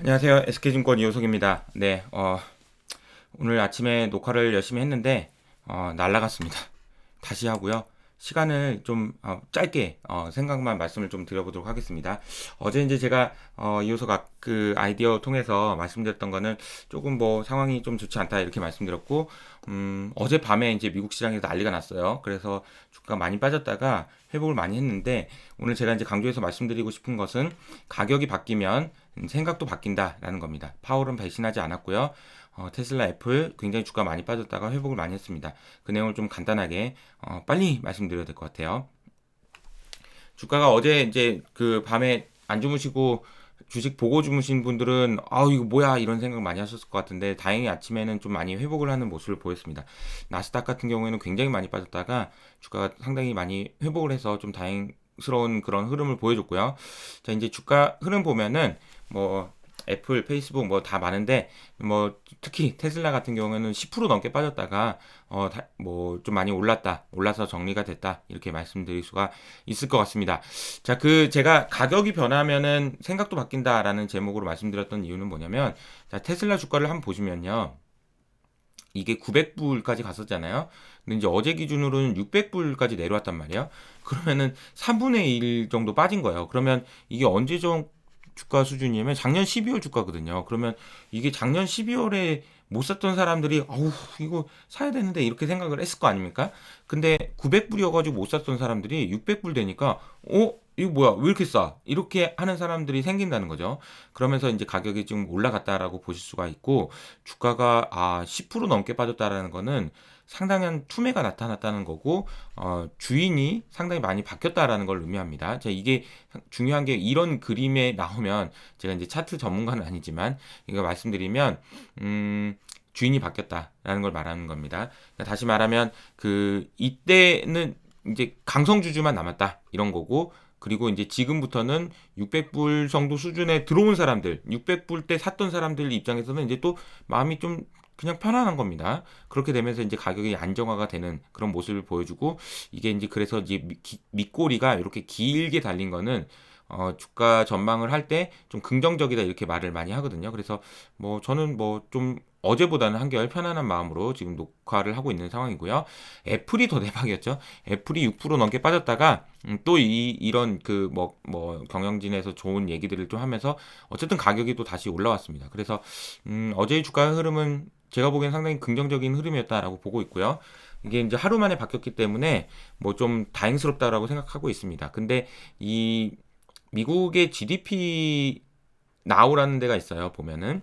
안녕하세요. SK증권 이호석입니다. 네, 어, 오늘 아침에 녹화를 열심히 했는데, 어, 날라갔습니다. 다시 하고요. 시간을 좀 어, 짧게 어, 생각만 말씀을 좀 드려보도록 하겠습니다. 어제 이제 제가 어, 이호석 아, 그 아이디어 통해서 말씀드렸던 거는 조금 뭐 상황이 좀 좋지 않다 이렇게 말씀드렸고, 음, 어제 밤에 이제 미국 시장에서 난리가 났어요. 그래서 주가 많이 빠졌다가 회복을 많이 했는데, 오늘 제가 이제 강조해서 말씀드리고 싶은 것은 가격이 바뀌면 생각도 바뀐다라는 겁니다. 파월은 배신하지 않았고요. 어, 테슬라, 애플 굉장히 주가 많이 빠졌다가 회복을 많이 했습니다. 그 내용을 좀 간단하게 어, 빨리 말씀드려야 될 것 같아요. 주가가 어제 이제 그 밤에 안 주무시고 주식 보고 주무신 분들은 아 이거 뭐야 이런 생각 많이 하셨을 것 같은데 다행히 아침에는 좀 많이 회복을 하는 모습을 보였습니다. 나스닥 같은 경우에는 굉장히 많이 빠졌다가 주가가 상당히 많이 회복을 해서 좀 다행스러운 그런 흐름을 보여줬고요. 자 이제 주가 흐름 보면은 뭐 애플, 페이스북 뭐 다 많은데 뭐 특히 테슬라 같은 경우에는 10% 넘게 빠졌다가 어 뭐 좀 많이 올랐다. 올라서 정리가 됐다. 이렇게 말씀드릴 수가 있을 것 같습니다. 자, 그 제가 가격이 변하면은 생각도 바뀐다라는 제목으로 말씀드렸던 이유는 뭐냐면 자, 테슬라 주가를 한번 보시면요. 이게 900불까지 갔었잖아요. 근데 이제 어제 기준으로는 600불까지 내려왔단 말이에요. 그러면은 3분의 1 정도 빠진 거예요. 그러면 이게 언제 좀 주가 수준이면 작년 12월 주가거든요. 그러면 이게 작년 12월에 못 샀던 사람들이 아우 이거 사야 되는데 이렇게 생각을 했을 거 아닙니까? 근데 900불이어가지고 못 샀던 사람들이 600불 되니까 어 이거 뭐야 왜 이렇게 싸 이렇게 하는 사람들이 생긴다는 거죠 그러면서 이제 가격이 좀 올라갔다라고 보실 수가 있고 주가가 아 10% 넘게 빠졌다라는 거는 상당한 투매가 나타났다는 거고 어, 주인이 상당히 많이 바뀌었다라는 걸 의미합니다. 자, 이게 중요한 게 이런 그림에 나오면 제가 이제 차트 전문가는 아니지만 이거 말씀드리면 음, 주인이 바뀌었다라는 걸 말하는 겁니다. 그러니까 다시 말하면 그 이때는 이제 강성 주주만 남았다 이런 거고 그리고 이제 지금부터는 600불 정도 수준에 들어온 사람들, 600불 때 샀던 사람들 입장에서는 이제 또 마음이 좀 그냥 편안한 겁니다. 그렇게 되면서 이제 가격이 안정화가 되는 그런 모습을 보여주고 이게 이제 그래서 이제 밑꼬리가 이렇게 길게 달린 거는 어, 주가 전망을 할 때 좀 긍정적이다 이렇게 말을 많이 하거든요. 그래서 뭐 저는 뭐 좀 어제보다는 한결 편안한 마음으로 지금 녹화를 하고 있는 상황이고요. 애플이 더 대박이었죠. 애플이 6% 넘게 빠졌다가 음, 또 이 이런 그 뭐뭐 뭐 경영진에서 좋은 얘기들을 좀 하면서 어쨌든 가격이 또 다시 올라왔습니다. 그래서 음, 어제의 주가 흐름은 제가 보기엔 상당히 긍정적인 흐름이었다라고 보고 있고요. 이게 이제 하루 만에 바뀌었기 때문에 뭐 좀 다행스럽다라고 생각하고 있습니다. 근데 이 미국의 GDP 나우라는 데가 있어요. 보면은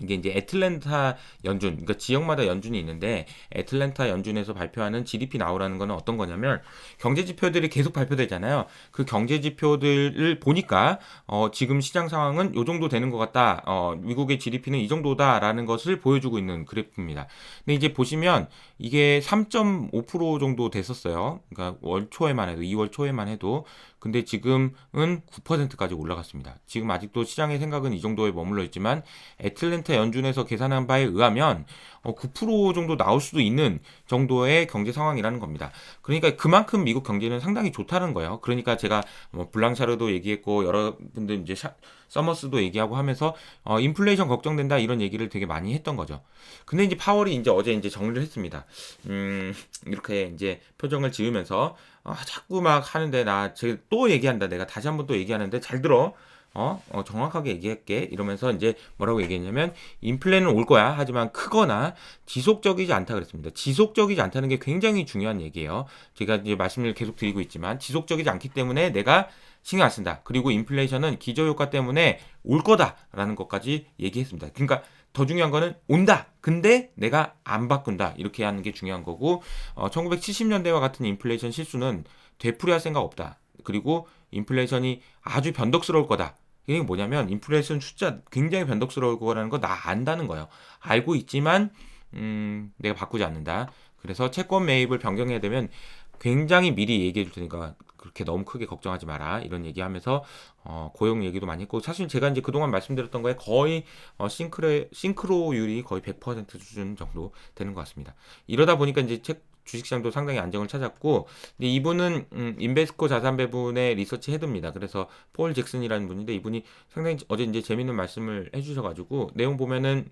이게 이제 애틀랜타 연준, 그러니까 지역마다 연준이 있는데 애틀랜타 연준에서 발표하는 GDP 나오라는 거는 어떤 거냐면 경제 지표들이 계속 발표되잖아요. 그 경제 지표들을 보니까 어 지금 시장 상황은 요 정도 되는 것 같다. 어 미국의 GDP는 이 정도다라는 것을 보여주고 있는 그래프입니다. 근데 이제 보시면 이게 3.5% 정도 됐었어요. 그러니까 월 초에만 해도 2월 초에만 해도 근데 지금은 9%까지 올라갔습니다. 지금 아직도 시장의 생각은 이 정도에 머물러 있지만 애틀랜타 연준에서 계산한 바에 의하면 9% 어, 정도 나올 수도 있는 정도의 경제 상황이라는 겁니다. 그러니까 그만큼 미국 경제는 상당히 좋다는 거예요. 그러니까 제가 뭐 블랑샤르도 얘기했고 여러분들 이제 샤, 서머스도 얘기하고 하면서 어, 인플레이션 걱정된다 이런 얘기를 되게 많이 했던 거죠. 근데 이제 파월이 이제 어제 이제 정리를 했습니다. 음, 이렇게 이제 표정을 지으면서 아, 자꾸 막 하는데 나 또 얘기한다. 내가 다시 한번 또 얘기하는데 잘 들어. 어, 어, 정확하게 얘기할게. 이러면서 이제 뭐라고 얘기했냐면, 인플레는 올 거야. 하지만 크거나 지속적이지 않다 그랬습니다. 지속적이지 않다는 게 굉장히 중요한 얘기예요. 제가 이제 말씀을 계속 드리고 있지만, 지속적이지 않기 때문에 내가 신경 안 쓴다. 그리고 인플레이션은 기저효과 때문에 올 거다라는 것까지 얘기했습니다. 그러니까 더 중요한 거는 온다. 근데 내가 안 바꾼다. 이렇게 하는 게 중요한 거고 어, 1970년대와 같은 인플레이션 실수는 되풀이할 생각 없다. 그리고 인플레이션이 아주 변덕스러울 거다. 이게 뭐냐면 인플레이션 숫자 굉장히 변덕스러울 거라는 거 나 안다는 거예요. 알고 있지만 음, 내가 바꾸지 않는다. 그래서 채권 매입을 변경해야 되면 굉장히 미리 얘기해 줄 테니까 그렇게 너무 크게 걱정하지 마라 이런 얘기하면서 어, 고용 얘기도 많이 했고 사실 제가 이제 그동안 말씀드렸던 거에 거의 어, 싱크로 싱크로율이 거의 100% 수준 정도 되는 것 같습니다. 이러다 보니까 이제 책 주식시장도 상당히 안정을 찾았고 근데 이분은 음, 인베스코 자산 배분의 리서치 헤드입니다. 그래서 폴 잭슨이라는 분인데 이분이 상당히 어제 이제 재밌는 말씀을 해주셔가지고 내용 보면은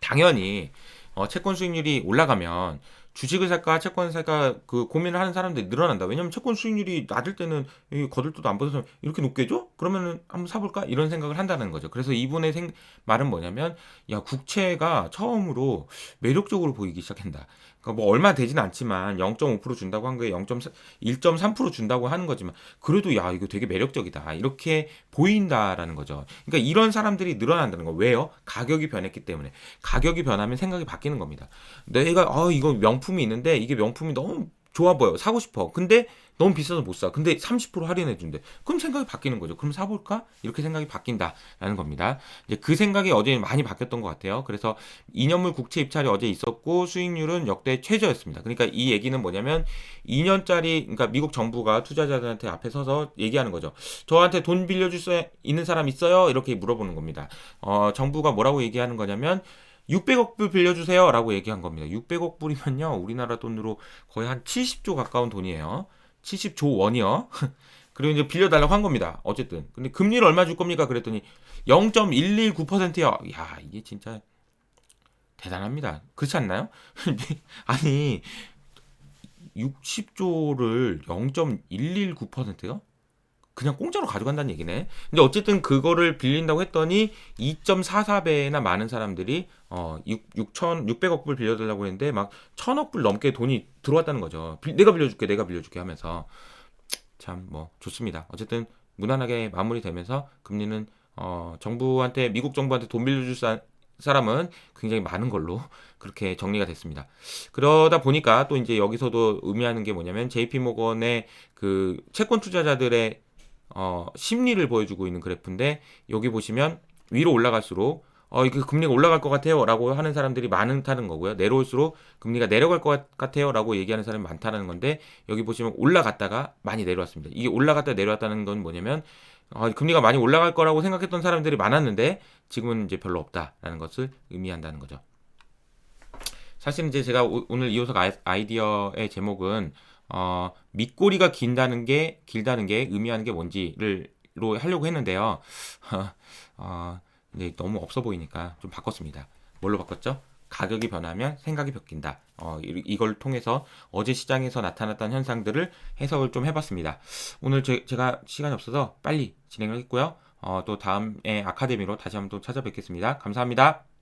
당연히 어, 채권 수익률이 올라가면 주식을 살까 채권을 살까 그 고민을 하는 사람들이 늘어난다. 왜냐면 채권 수익률이 낮을 때는 이 거들떠도 안 받아서 이렇게 높게 줘? 그러면은 한번 사볼까? 이런 생각을 한다는 거죠. 그래서 이분의 생, 말은 뭐냐면 야 국채가 처음으로 매력적으로 보이기 시작한다. 그러니까 뭐 얼마 되진 않지만 0.5% 준다고 한 거에 0.1.3% 준다고 하는 거지만 그래도 야 이거 되게 매력적이다 이렇게 보인다라는 거죠. 그러니까 이런 사람들이 늘어난다는 거 왜요? 가격이 변했기 때문에 가격이 변하면 생각이 바뀌는 겁니다. 내가 아 이거 명품이 있는데 이게 명품이 너무 좋아 보여 사고 싶어. 근데 너무 비싸서 못 사. 근데 30% 할인해 준대. 그럼 생각이 바뀌는 거죠. 그럼 사볼까? 이렇게 생각이 바뀐다라는 겁니다. 이제 그 생각이 어제 많이 바뀌었던 것 같아요. 그래서 2년물 국채 입찰이 어제 있었고 수익률은 역대 최저였습니다. 그러니까 이 얘기는 뭐냐면 2년짜리 그러니까 미국 정부가 투자자들한테 앞에 서서 얘기하는 거죠. 저한테 돈 빌려줄 수 있는 사람 있어요? 이렇게 물어보는 겁니다. 어, 정부가 뭐라고 얘기하는 거냐면 600억 불 빌려주세요. 라고 얘기한 겁니다. 600억 불이면요. 우리나라 돈으로 거의 한 70조 가까운 돈이에요. 70조 원이요. 그리고 이제 빌려달라고 한 겁니다. 어쨌든. 근데 금리를 얼마 줄 겁니까? 그랬더니 0.119%요. 야, 이게 진짜 대단합니다. 그렇지 않나요? 아니, 60조를 0.119%요? 그냥 공짜로 가져간다는 얘기네. 근데 어쨌든 그거를 빌린다고 했더니 2.44배나 많은 사람들이 어 6, 6천 600억 불 빌려달라고 했는데 막 천억 불 넘게 돈이 들어왔다는 거죠. 빌, 내가 빌려줄게, 내가 빌려줄게 하면서 참 뭐 좋습니다. 어쨌든 무난하게 마무리되면서 금리는 어 정부한테 미국 정부한테 돈 빌려줄 사, 사람은 굉장히 많은 걸로 그렇게 정리가 됐습니다. 그러다 보니까 또 이제 여기서도 의미하는 게 뭐냐면 JP 모건의 그 채권 투자자들의 어, 심리를 보여주고 있는 그래프인데 여기 보시면 위로 올라갈수록 어, 이게 금리가 올라갈 것 같아요. 라고 하는 사람들이 많다는 거고요. 내려올수록 금리가 내려갈 것 같아요. 라고 얘기하는 사람이 많다는 건데, 여기 보시면 올라갔다가 많이 내려왔습니다. 이게 올라갔다 내려왔다는 건 뭐냐면, 어, 금리가 많이 올라갈 거라고 생각했던 사람들이 많았는데, 지금은 이제 별로 없다라는 것을 의미한다는 거죠. 사실 이제 제가 오, 늘 이호석 아이디어의 제목은, 어, 밑꼬리가 긴다는 게, 길다는 게 의미하는 게 뭔지를, 로 하려고 했는데요. 어, 너무 없어 보이니까 좀 바꿨습니다. 뭘로 바꿨죠? 가격이 변하면 생각이 바뀐다. 어, 이걸 통해서 어제 시장에서 나타났던 현상들을 해석을 좀 해봤습니다. 오늘 제, 가 시간이 없어서 빨리 진행을 했고요. 어, 또 다음에 아카데미로 다시 한번 또 찾아뵙겠습니다. 감사합니다.